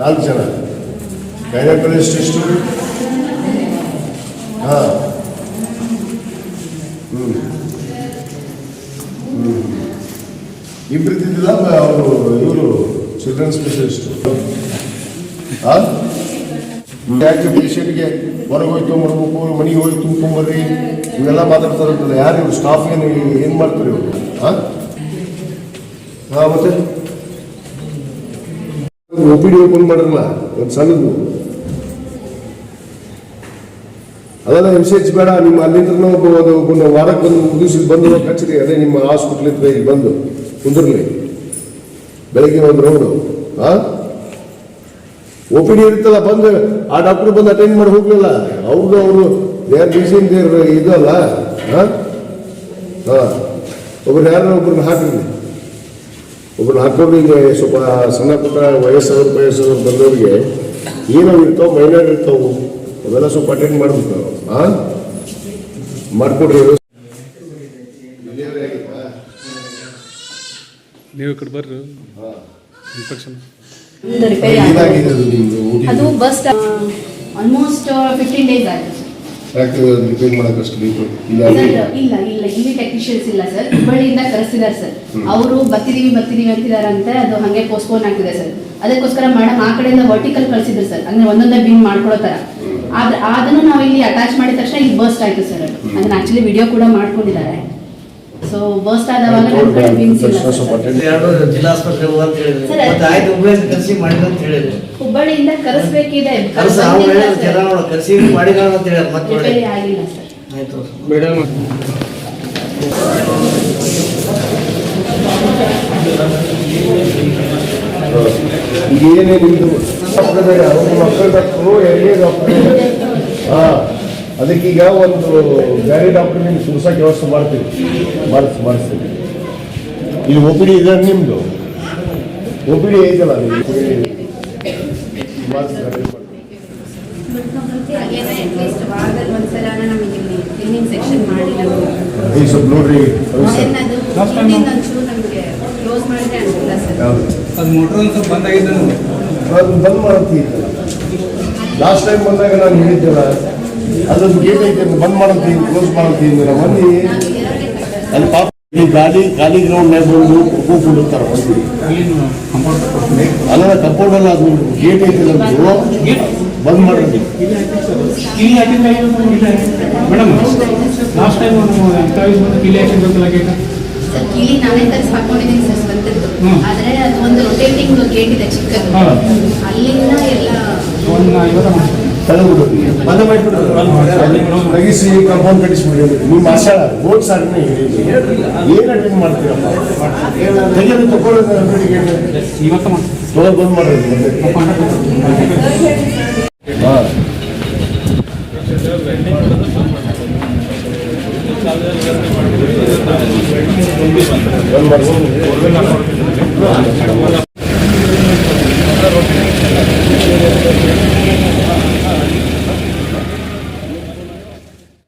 ನಾಲ್ಕು ಜನ. ಗೈನಕಾಲಜಿಸ್ಟ್ ಎಷ್ಟು ಹಾಂ. ಹ್ಞೂ ಹ್ಞೂ ಇಬ್ರು ಇದ್ದಿದ್ದಿಲ್ಲ ಅವರು ಇವರು ಚಿಲ್ಡ್ರನ್ ಸ್ಪೆಷಲಿಸ್ಟು. ಹಾಂ? ಯಾಕೆ ಪೇಷಂಟ್ಗೆ ಹೊರಗೆ ಹೋಗಿ ತೊಗೊಂಬರ್ಬೇಕು ಮನೆಗೆ ಹೋಗಿ ತುಂಬ್ಕೊಂಬರ್ರಿ ಇವೆಲ್ಲ ಮಾತಾಡ್ತಾರಂತಲ್ಲ, ಯಾರು ಇವರು? ಸ್ಟಾಫ್ ಏನು ಏನು ಮಾಡ್ತಾರೆ ಇವರು? ಹಾಂ? ಹಾಂ, ಮತ್ತೆ? ಒ ಪಿ ಡಿ ಓಪನ್ ಮಾಡಿರಲ್ಲ ಒಂದು ಸಣ್ಣದು ಅದೆಲ್ಲ ಎಚ್ ಬೇಡ, ನಿಮ್ಮ ಅಲ್ಲಿಂದ ಒಬ್ಬ ಒಂದು ವಾರಕ್ಕೆ ಬಂದು ಮುಗಿಸಿ ಬಂದು ಕಚ್ಚಿದೆ ಅದೇ ನಿಮ್ಮ ಹಾಸ್ಪಿಟ್ಲ್ ಇದ್ರೆ ಇಲ್ಲಿ ಬಂದು ಕುಂದಿರಲಿ. ಬೆಳಗ್ಗೆ ಒಂದು ರೌಂಡು ಹಾಂ ಒ ಪಿ ಡಿ ಇರ್ತಲ್ಲ ಬಂದು ಆ ಡಾಕ್ಟರ್ ಬಂದು ಅಟೆಂಡ್ ಮಾಡಿ ಹೋಗ್ಲಿಲ್ಲ. ಅವ್ರದ್ದು ಅವರು ದೇರ್ ಬಿಸಿ ದೇರ್ ಇದಲ್ಲ ಹಾಂ ಹಾಂ ಒಬ್ರು ಯಾರು ಒಬ್ರನ್ನ ಹಾಕ್ರಿ ಒಬ್ರನ್ನ ಹಾಕೊಂಡು ಸ್ವಲ್ಪ ಸಣ್ಣ ಪುಟ್ಟ ವಯಸ್ಸವ್ರು ವಯಸ್ಸವ್ರು ಬಂದವ್ರಿಗೆ ಏನೋ ಇರ್ತಾವೆ ಮೈನರ್ ಇರ್ತಾವೆ ಅವೆಲ್ಲ ಸ್ವಲ್ಪ ಅಟೆಂಡ್ ಮಾಡ್ಬೇಕು ನಾವು. ಹಾಂ ಮಾಡ್ಕೊಡ್ರಿ. ನೀವು ಕಡೆ ಬರ್ರಿ. ಇನ್ಫೆಕ್ಷನ್ ಅದು ಬಸ್ ಆಲ್ಮೋಸ್ಟ್ ಫಿಫ್ಟೀನ್ ಡೇಸ್ ಆಯಿತು. ಯಾಕೆ ರಿಪೇರ್ ಮಾಡೋಕ್ಕಷ್ಟು ಬೇಕು ಇಲ್ಲ ಸರ್ ಇಲ್ಲ ಇಲ್ಲ ಇಲ್ಲಿ ಟೆಕ್ನಿಷಿಯನ್ಸ್ ಇಲ್ಲ ಸರ್ ಹುಬ್ಬಳ್ಳಿಯಿಂದ ಕರೆಸಿದ್ದಾರೆ ಸರ್ ಅವರು ಬರ್ತಿದೀವಿ ಬರ್ತಿದೀವಿ ಅಂತಿದಾರಂತೆ ಅದು ಹಂಗೆ ಪೋಸ್ಟ್ಪೋನ್ ಆಗ್ತಿದೆ ಸರ್ ಅದಕ್ಕೋಸ್ಕರ ಮೇಡಮ್ ಆ ಕಡೆಯಿಂದ ವರ್ಟಿಕಲ್ ಕಳಿಸಿದ್ರು ಸರ್ ಅಂದ್ರೆ ಒಂದೊಂದೇ ಬಿನ್ ಮಾಡ್ಕೊಳ್ಳೋ ತರ. ಆದ್ರೆ ಅದನ್ನು ನಾವು ಇಲ್ಲಿ ಅಟ್ಯಾಚ್ ಮಾಡಿದ ತಕ್ಷಣ ಇಲ್ಲಿ ಬರ್ಸ್ಟ್ ಆಯ್ತು ಸರ್ ಅದು ಅದನ್ನ ಆಕ್ಚುಲಿ ವಿಡಿಯೋ ಕೂಡ ಮಾಡ್ಕೊಂಡಿದ್ದಾರೆ. ಸೊ ಬರ್ಸ್ಟ್ ಆದವಾಗ ನಮ್ಮ ಕಡೆ ಬಿನ್ಸ್ ಇಲ್ಲ. ಎರಡು ಹೇಳಿದ್ರು ಸರ್, ಮತ್ತೆ ಆಯ್ತು ಹುಬ್ಳಿಯಿಂದ ಕರ್ಸಿ ಮಾಡಿದ್ರು ಅಂತ ಹೇಳಿದ್ರು. ಹುಬ್ಬಳ್ಳಿಯಿಂದ ಕರೆಸ್ಬೇಕಿದೆ. ಕರ್ಸ ಅವ್ರು ಹೇಳಿದ್ರು ಜನ ನೋಡು ಕರ್ಸಿ ಮಾಡಿದಾರ ಅಂತ ಹೇಳಿದ್ರು ಮತ್ತೆ ನೋಡಿ. ರಿಪೇರಿ ಆಗಿಲ್ಲ ಸರ್. ಆಯ್ತು ಮೇಡಮ್. ಈಗ ಏನೇ ನಿಮ್ದು? ಮಕ್ಕಳ ಡಾಕ್ಟ್ರು ಎಲ್ಲಿ ಡಾಕ್ಟ್ರು ಹಾಂ. ಅದಕ್ಕೀಗ ಒಂದು ಬೇರೆ ಡಾಕ್ಟರ್ ನಿಮ್ಗೆ ಸುರ್ಸಕ್ಕೆ ವ್ಯವಸ್ಥೆ ಮಾಡ್ತೀವಿ. ಮಾಡಿಸ್ ಮಾಡಿಸ್ತೀವಿ ಇಲ್ಲಿ ಒ ಪಿ ಡಿ ಇದೆ ನಿಮ್ಮದು ಒ ಪಿ ಡಿ ಐತಲ್ಲ ಈಗ ಸ್ವಲ್ಪ ನೋಡ್ರಿ. ಬಂದ್ ಮಾಡ್ತೀವಿ ಲಾಸ್ಟ್ ಟೈಮ್ ಬಂದಾಗ ನಾನು ಹೇಳಿದ್ದೆಲ್ಲ ಅದೊಂದು ಗೇಟ್ ಐತೆ ಬಂದ್ ಮಾಡೋದು ಕ್ಲೋಸ್ ಮಾಡಂತೀವಿ ಮಂದಿ. ಅಲ್ಲಿ ಪಾಪ ಈ ಗಾಲಿ ಖಾಲಿ ಗ್ರೌಂಡ್ ಬಂದು ಕೂತ್ಕೊಂಡಿರ್ತಾರೆ ಮಂದಿ ಅಲ್ಲ ಕಂಪೌಂಡ್ ಅಲ್ಲ ಅದು ಗೇಟ್ ಐತೆ ನಮ್ದು ಬಂದ್ ಮಾಡ್ರಿ ಮೇಡಮ್ ಲಾಸ್ಟ್ ಟೈಮ್ ಕಿಲಿ ಹಾಕಿರ್ಬೇಕಲ್ಲ ಗೇಟ್? ಸರ್ ಕೀಲಿ ನಾನೇ ತರಿಸಿ ಹಾಕೊಂಡಿದ್ದೀನಿ ಸರ್ ಸ್ವಂತದ್ದು. ಆದ್ರೆ ಅದು ಒಂದು ರೊಟೇಟಿಂಗ್ ಗೇಟ್ ಇದೆ ಚಿಕ್ಕದು. ಅಲ್ಲಿಂದ ಎಲ್ಲ ಒಂದು ಐವತ್ತು ಮಾಡಿ ತಲೆಬಿಡು ತೆಗಿಸಿ ಕಂಪೌಂಡ್ ಕಟ್ಟಿಸ್ಬಿಡಿ ನಿಮ್ಮ ಆಶಾಳ ಬೋಟ್ ಸಾರನ್ನ ಹೇಳಿದ್ವಿ ಏನು ಅಟೆಂಡ್ ಮಾಡ್ತೀರಪ್ಪ ತೆಗೆದು ತಗೊಳ್ಳೋದು ಇವತ್ತು ಮಾಡಿ ತೊಗೊಳ್ ಬಂದ್ ಮಾಡೋದು ಹಾಂ. ಬಂದ್